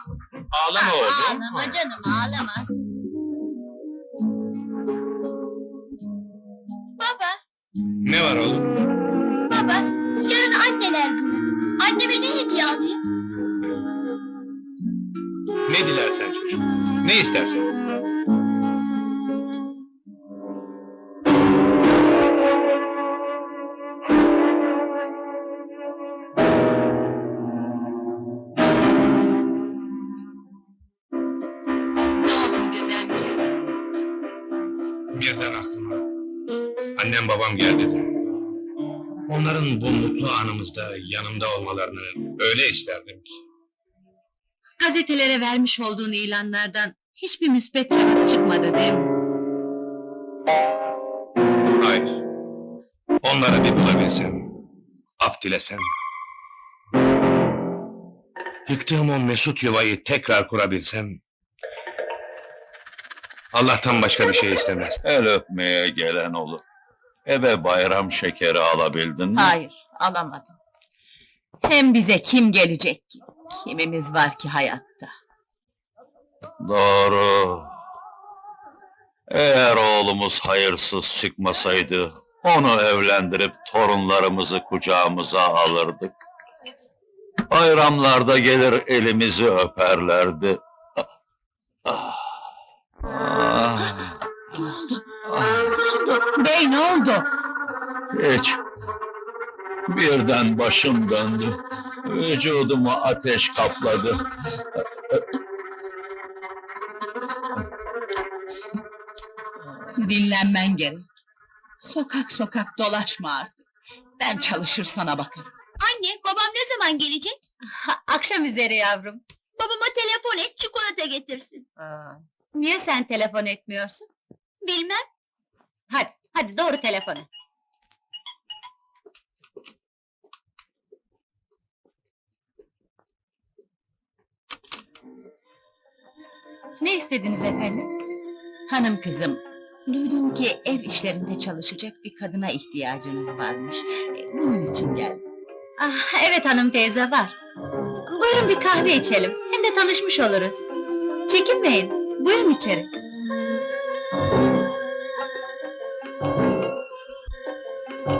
Ağlama oğlum. Ağlama canım ağlamaz. Baba, Ne var oğlum? baba, yarın anneler günü. Anneme ne hediye alayım? Ne dilersen çocuğum. Ne istersen. Onların bu mutlu anımızda yanımda olmalarını öyle isterdim ki. Gazetelere vermiş olduğun ilanlardan hiçbir müspet cevap çıkmadı değil mi? Hayır. Onları bir bulabilsem, af dilesem. Yıktığım o mesut yuvayı tekrar kurabilsem. Allah'tan başka bir şey istemez. El öpmeye gelen olur. Eve bayram şekeri alabildin mi? Hayır, alamadım. Hem bize kim gelecek ki? Kimimiz var ki hayatta? Doğru. Eğer oğlumuz hayırsız çıkmasaydı, onu evlendirip torunlarımızı kucağımıza alırdık. Bayramlarda gelir elimizi öperlerdi. Ah, ah, ah, ah. Bey ne oldu? Hiç. Birden başım döndü. Vücudumu ateş kapladı. Dinlenmen gerek. Sokak sokak dolaşma artık. Ben çalışır sana bakarım. Anne, babam ne zaman gelecek? akşam üzeri yavrum. Babama telefon et, çikolata getirsin. Niye sen telefon etmiyorsun? Bilmem. Hadi, hadi doğru telefona. Ne istediniz efendim? Hanım kızım, duydum ki ev işlerinde çalışacak bir kadına ihtiyacınız varmış. E, Bunun için geldim. Ah, evet hanım teyze var. Buyurun bir kahve içelim. Hem de tanışmış oluruz. Çekinmeyin. Buyurun içeri. Hoş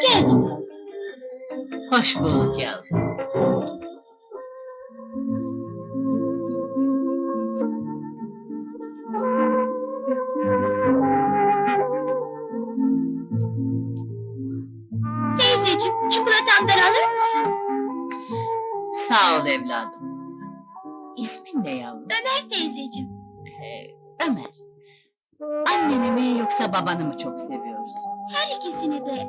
geldiniz. Hoş bulduk yavrum. Teyzeciğim, çikolatamdan alır mısın? Sağ ol evladım. İsmin ne yavrum? Ömer teyzeciğim. Ee, Ömer. Anneni mi yoksa babanı mı çok seviyorsun? Her ikisini de.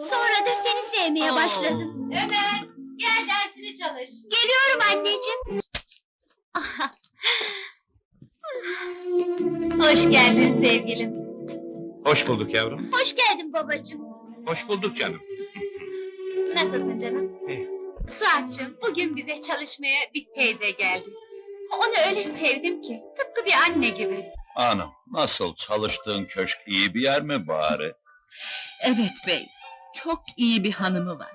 Sonra da seni sevmeye Oo. başladım. Ömer, gel dersini çalış. Geliyorum anneciğim. Hoş geldin sevgilim. Hoş bulduk yavrum. Hoş geldin babacığım. Hoş bulduk canım. Nasılsın canım? İyi. Suat'cığım bugün bize çalışmaya bir teyze geldi. Onu öyle sevdim ki tıpkı bir anne gibi. Hanım, nasıl çalıştığın köşk iyi bir yer mi bari? Evet bey. Çok iyi bir hanımı var.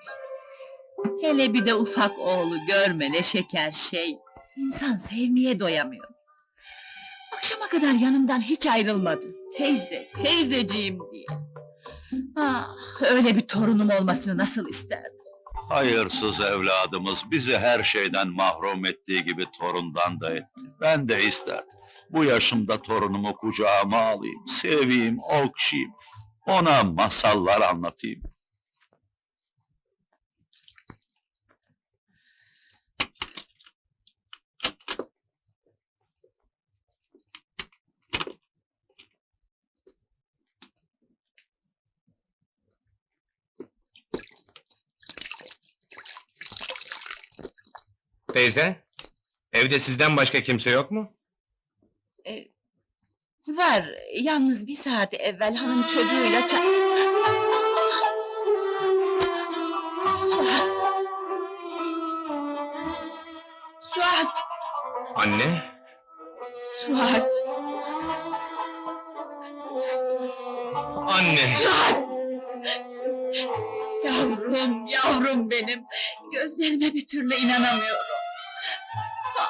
Hele bir de ufak oğlu görme ne şeker şey. İnsan sevmeye doyamıyor. Akşama kadar yanımdan hiç ayrılmadı. Teyze, teyzeciğim diye. Ah, öyle bir torunum olmasını nasıl isterdim. Hayırsız evladımız bizi her şeyden mahrum ettiği gibi torundan da etti. Ben de isterdim. Bu yaşımda torunumu kucağıma alayım, seveyim, okşayayım. Ona masallar anlatayım. Teyze, evde sizden başka kimse yok mu? Var, yalnız bir saat evvel hanım çocuğuyla ça... Suat! Suat! Anne, Suat! Anne! Yavrum, yavrum benim. Gözlerime bir türlü inanamıyorum.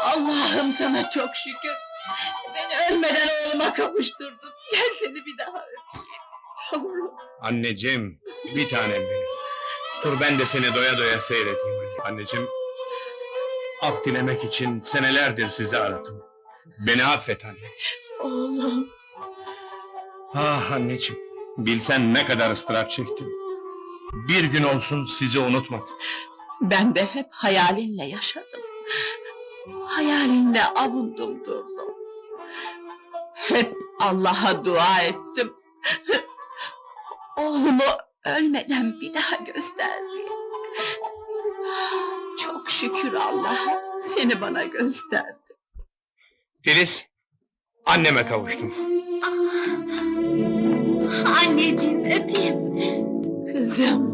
Allah'ım sana çok şükür. Beni ölmeden oğluma kavuşturdun. Gel seni bir daha öpeyim. Yavrum. Anneciğim, bir tanem benim. Dur ben de seni doya doya seyredeyim. Anneciğim, af dilemek için senelerdir sizi aradım. Beni affet anne. Oğlum. Ah anneciğim, bilsen ne kadar ıstırap çektim. Bir gün olsun sizi unutmadım. Ben de hep hayalinle yaşadım. Hayalinle avundum durdum. Hep Allah'a dua ettim. Oğlumu ölmeden bir daha gösterdi. Çok şükür Allah'a seni bana gösterdi. Filiz, anneme kavuştum. Anneciğim öpeyim. Kızım.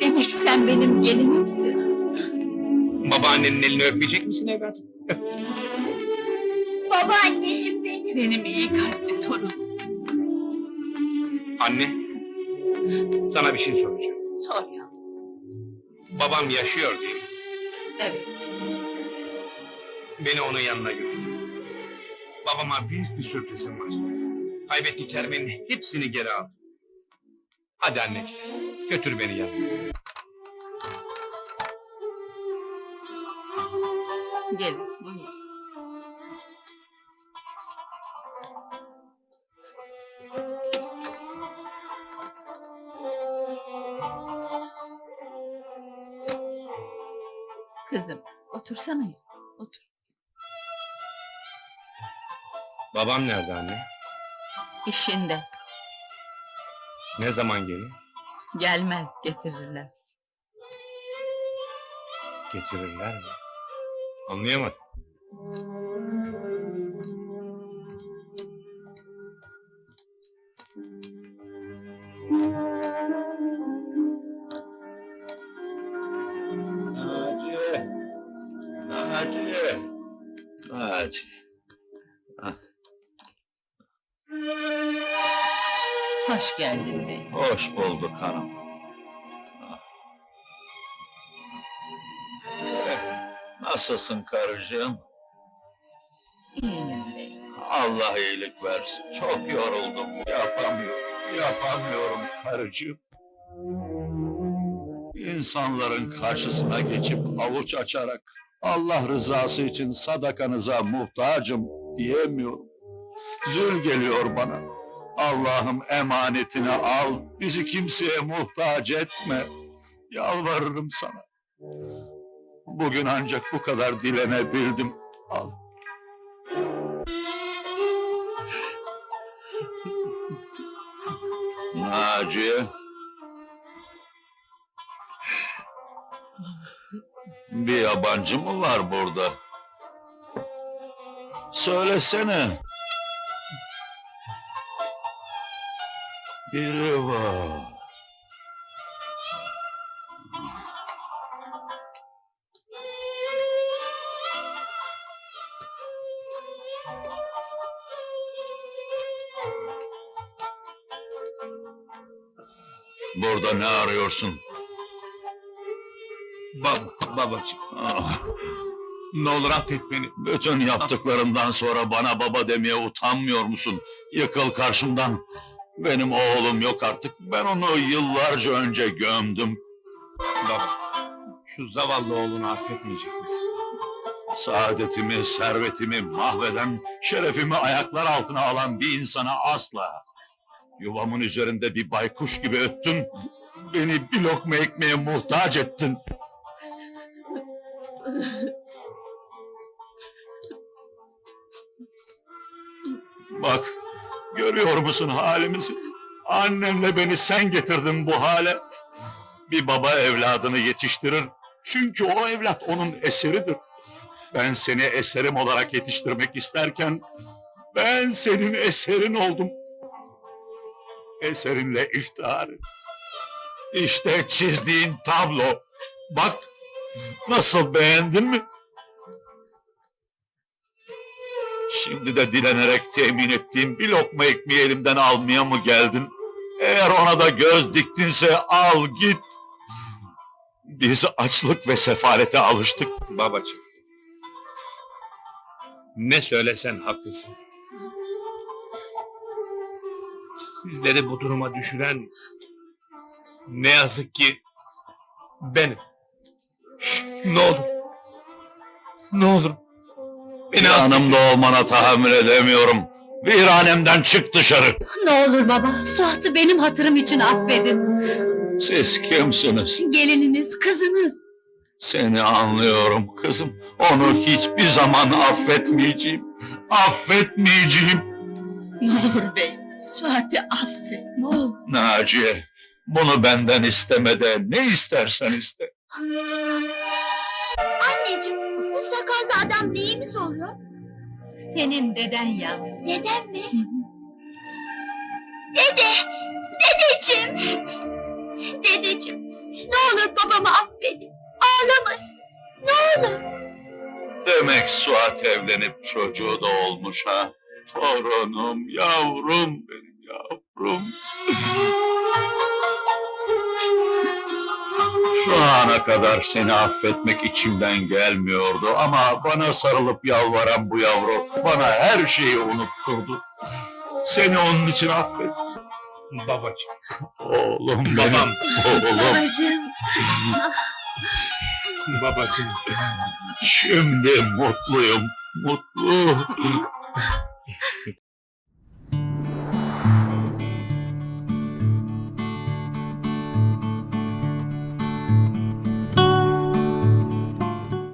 Demek sen benim gelinimsin. Babaannenin elini öpmeyecek misin evladım? Baba anneciğim benim. Benim iyi kalpli torunum. Anne, sana bir şey soracağım. Sor ya. Babam yaşıyor değil mi? Evet. Beni onun yanına götür. Babama büyük bir sürprizim var. Kaybettiklerimin hepsini geri al. Hadi anne gidelim. Götür beni yanına. Gelin buyurun. Kızım otursana ya. Otur. Babam nerede anne? İşinde. Ne zaman geliyor? Gelmez getirirler. Getirirler mi? Anlayamadım. Naci. Naci. Naci. Hoş geldin bey. Hoş bulduk hanım. Nasılsın karıcığım? İyiyim bey. Allah iyilik versin. Çok yoruldum. Yapamıyorum. Yapamıyorum karıcığım. İnsanların karşısına geçip avuç açarak Allah rızası için sadakanıza muhtacım diyemiyorum. Zül geliyor bana. Allah'ım emanetini al, bizi kimseye muhtaç etme. Yalvarırım sana. Bugün ancak bu kadar dilenebildim. Al. Naciye. Bir yabancı mı var burada? Söylesene. Biri var. Burada ne arıyorsun? Baba, babacığım. Ah, Ne olur affet beni. bütün yaptıklarından sonra bana baba demeye utanmıyor musun? Yıkıl karşımdan. Benim oğlum yok artık. Ben onu yıllarca önce gömdüm. Baba, şu zavallı oğlunu affetmeyecek misin? Saadetimi, servetimi mahveden, şerefimi ayaklar altına alan bir insana asla. Yuvamın üzerinde bir baykuş gibi öttün. Beni bir lokma ekmeğe muhtaç ettin. Bak, görüyor musun halimizi? Annenle beni sen getirdin bu hale. Bir baba evladını yetiştirir. Çünkü o evlat onun eseridir. Ben seni eserim olarak yetiştirmek isterken ben senin eserin oldum. Eserinle iftihar. İşte çizdiğin tablo. Bak nasıl beğendin mi? Şimdi de dilenerek temin ettiğim bir lokma ekmeği elimden almaya mı geldin? Eğer ona da göz diktinse al git. Biz açlık ve sefalete alıştık. Babacığım. Ne söylesen haklısın. Sizleri bu duruma düşüren ne yazık ki benim. Ne olur. Ne olur. Beni affet. Yanımda olmana tahammül edemiyorum. Viranemden çık dışarı. Ne olur baba, Suat'ı benim hatırım için affedin. Siz kimsiniz? Gelininiz, kızınız. Seni anlıyorum kızım. Onu hiçbir zaman affetmeyeceğim. Affetmeyeceğim. Ne olur bey, Suat'ı affet, ne olur. Naciye, bunu benden isteme de ne istersen iste. Anneciğim, bu sakallı adam neyimiz oluyor? Senin deden ya. Dedem mi? Dede! Dedeciğim! Dedeciğim, ne olur babamı affedin. Ağlamasın. Ne olur. Demek Suat evlenip çocuğu da olmuş ha. Torunum, yavrum benim yavrum. Şu ana kadar seni affetmek içimden gelmiyordu ama bana sarılıp yalvaran bu yavru bana her şeyi unutturdu. Seni onun için affet. Babacığım. Oğlum benim, Babam. oğlum. Babacığım. Babacığım. Şimdi mutluyum, mutlu.